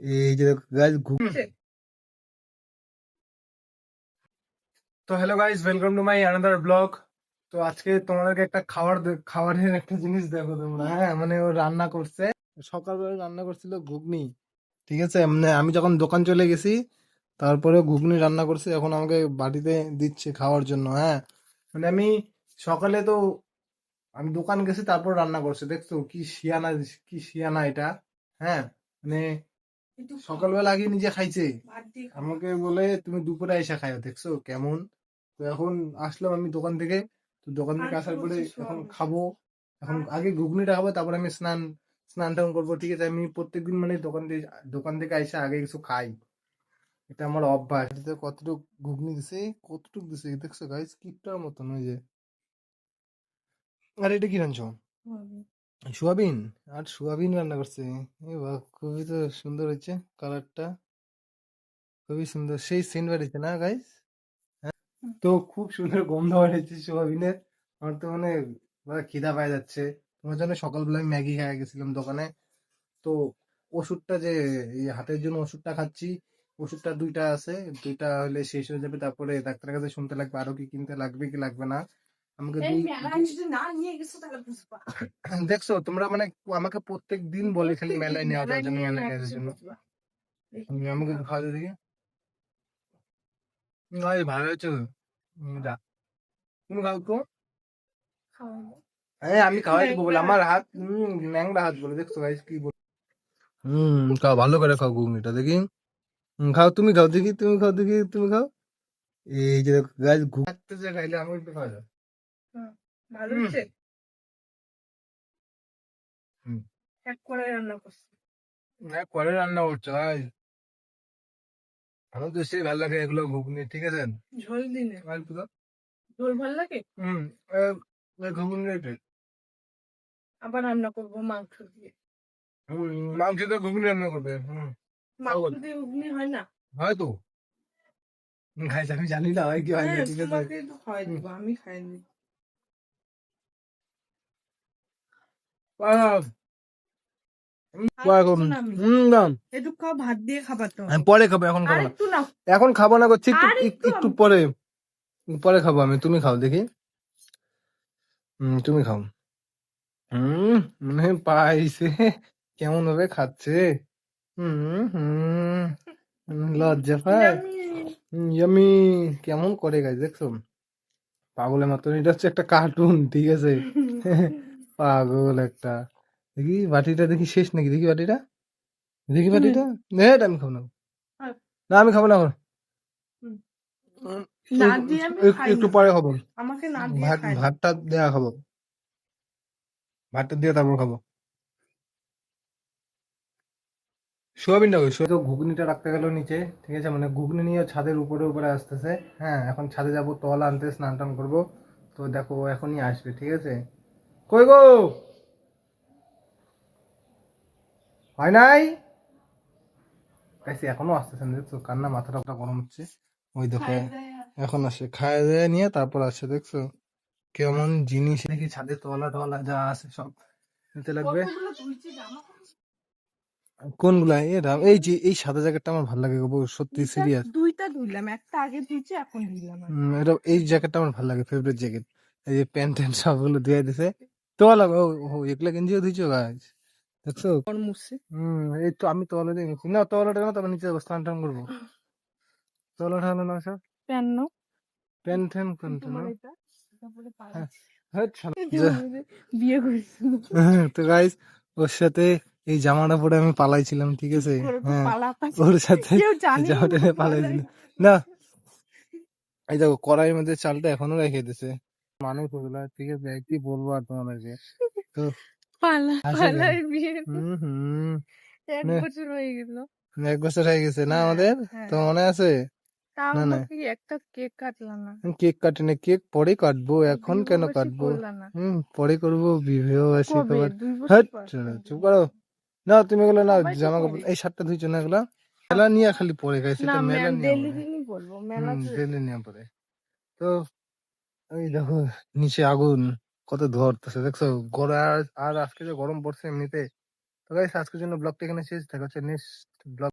এই যে গাইস তো hello guys welcome to my another blog তো আজকে তোমাদেরকে একটা খাবার খাবারের একটা জিনিস দেখো তোমরা হ্যাঁ? মানে ও রান্না করছে। সকালবেলা রান্না করছিল ঘুগনি, ঠিক আছে? মানে আমি যখন দোকান চলে গেছি তারপরে ঘুগনি রান্না করছে, এখন আমাকে বাড়িতে দিচ্ছে খাওয়ার জন্য হ্যাঁ? মানে আমি সকালে তো আমি দোকান গেছি, তারপর রান্না করছে, দেখছ? কি শিয়ানা কি শিয়ানা এটা হ্যাঁ? মানে সকালবেলা আগে নিজে খাইছে। আমাকে বলে তুমি দুপুরে এসে খাইও দেখছ? কেমন? তো এখন আসলাম আমি দোকান থেকে। তো দোকান থেকে আসার পরে এখন খাব। এখন আগে ঘুগনিটা খাব তারপর আমি স্নান স্নান টান করব ঠিক আছে? আমি প্রত্যেকদিন মানে দোকান থেকে দোকান থেকে এসে আগে কিছু খাই। এটা আমার অভ্যাস। এটাতে কতটুক ঘুগনি দিছে কতটুক দিছে দেখছ গাইস কিপটার মতন ওই যে। আর এটা কি রাঁধছো? সোয়াবিন? আর সোয়াবিন রান্না করছে। এ বাহ খুবই তো সুন্দর হয়েছে কালারটা খুবই সুন্দর। সেই সিন বেরিয়েছে না গাইস তো খুব সুন্দর গন্ধ বেরিয়েছে সোয়াবিনের। আমার তো মানে মানে খিদা পাওয়া যাচ্ছে। তোমার জন্য সকালবেলা আমি ম্যাগি খেয়ে গেছিলাম দোকানে। তো ওষুধটা যে এই হাতের জন্য ওষুধটা খাচ্ছি ওষুধটা দুইটা আছে। দুইটা হলে শেষ হয়ে যাবে। তারপরে ডাক্তারের কাছে শুনতে লাগবে আরও কি কিনতে লাগবে কি লাগবে না। আমাকে দেখছ তোমরা মানে আমাকে প্রত্যেক দিন বলে খালি মেলায় নেওয়া যাওয়ার জন্য মেলায় নেওয়ার জন্য আমাকে খাওয়া দেখি। ভাই ভালো হয়েছে যা। তুমি খাও তো। হ্যাঁ আমি খাওয়াই দেবো বলে। আমার হাত হম ন্যাংরা হাত বলে। দেখছ গাইস কি বল। হম খাও ভালো করে খাও ঘুগনিটা দেখি। খাও তুমি খাও দেখি তুমি খাও দেখি তুমি খাও। এই যে গাইস ঘুগতে যে খাইলে আমি একটু খাওয়া যায় ভালো হয়েছে? এক কড়াই রান্না করছি। করে রান্না করছ আমার তো সেই ভালো লাগে এগুলো ঘুগনি ঠিক আছে? ঝোল দিনে? আর কি ঝোল ভালো লাগে? হুম এ, এ ঘুগনি আবার রান্না করব মাংস দিয়ে। মাংস তো ঘুগনি রান্না করবে মাংস দিয়ে ঘুগনি হয় না? হয়তো খাইছে আমি জানি না হয় কি হয় না হ্যাঁ, ঠিক আছে? তো আমি খাইনি আহ, হুম, আর পরে একটু খাব। নামি। হুম, না। একটু খাও ভাত দিয়ে খাবার তো আমি পরে খাব এখন খাব না। এখন খাব না করছি একটু পরে। পরে খাব আমি তুমি খাও দেখি। তুমি খাও। হুম মনে পাইছে কেমন ভাবে খাচ্ছে। হুম হুম হুম, লজ্জা পায়। ইয়ামি। কেমন করে গাছ দেখছ? পাগলের মতন এটা হচ্ছে একটা কার্টুন ঠিক আছে? পাগল একটা। দেখি বাটিটা দেখি শেষ নাকি? দেখি বাটিটা। দেখি বাটিটা। না আমি খাব না। না আমি খাব না এখন। না একটু- না। পরে খাব। না ভাত ভাতটা দেয়া খাব। ভাতটা দিয়ে তারপর খাব। সোয়াবিনটা ওই তো ঘুগনিটা রাখতে গেল নিচে ঠিক আছে? মানে ঘুগনি নিয়ে ছাদের উপরে উপরে আসতেছে। হ্যাঁ এখন ছাদে যাব তলা আনতে স্নান টান করব। তো দেখো এখনই আসবে ঠিক আছে? কই গো? হয় নাই? এখনও আসতেছে না দেখছ? কান্না মাথাটা গরম হচ্ছে। ওই দেখো এখন আসে খায় দায় নিয়ে তারপর আসে দেখছ? কেমন জিনিস দেখি ছাদে তোলা তোলা যা আছে সব। নিতে লাগবে। কোনগুলা? এ রাম এই যে এই সাদা জ্যাকেটটা আমার ভালো লাগে গো সত্যি সিরিয়াস দুইটা ধুইলাম একটা আগে ধুইছি এখন ধুইলাম এটা এই জ্যাকেটটা আমার ভালো লাগে ফেভারিট জ্যাকেট। এই যে প্যান্ট ট্যান্ট সবগুলো ধুয়ে দিছে। তোলা ও গেঞ্জিও ধুইছো? গাছ দেখছ? উঠছে হম এই তো আমি তোলা দিয়ে গেছি। না তোলাটা না তারপর নিচে স্নান টান করব। না সব প্যান নো কোনটা তোমার না। হ্যাঁ। হ্যাট শালা। এই যে যা। ওই যে বিয়ে করেছিল। তো গাইস ওর সাথে এই জামাটা পরে আমি পালাইছিলাম ঠিক আছে? হ্যাঁ ওর সাথে জামাটা নিয়ে পালাইছিল। না এই দেখো কড়াইয়ের মধ্যে চালটা এখনও রেখে দিছে। মানুষ ওগুলা ঠিক আছে কি বলব আর তোমাদেরকে? তো এক বছর হয়ে এক বছর হয়ে গেছে না আমাদের? হ্যাঁ। তো মনে আছে? না, না। একটা কেক কাটলাম না। কেক কাটিনি কেক পরে কাটবো এখন কেন কাটবো? হুম পরে করব বিবাহ পর? চুপ করো। না তুমি এগুলো না জামা কাপড়। এই শার্টটা ধুইছো না এগুলা মেলা নিয়ে খালি পরে এটা মেলা নিয়ে ডেলি পরে। দিনই বলব মেলা নিয়ে পরে। তো এই দেখো, নিচে আগুন, কত ধোয়া উঠতেছে। দেখছ গরম আর আর আজকে যে গরম পড়ছে এমনিতে। তো গাইস আজকের জন্য ব্লগটা এখানে শেষ। দেখা হচ্ছে নেক্সট ব্লগ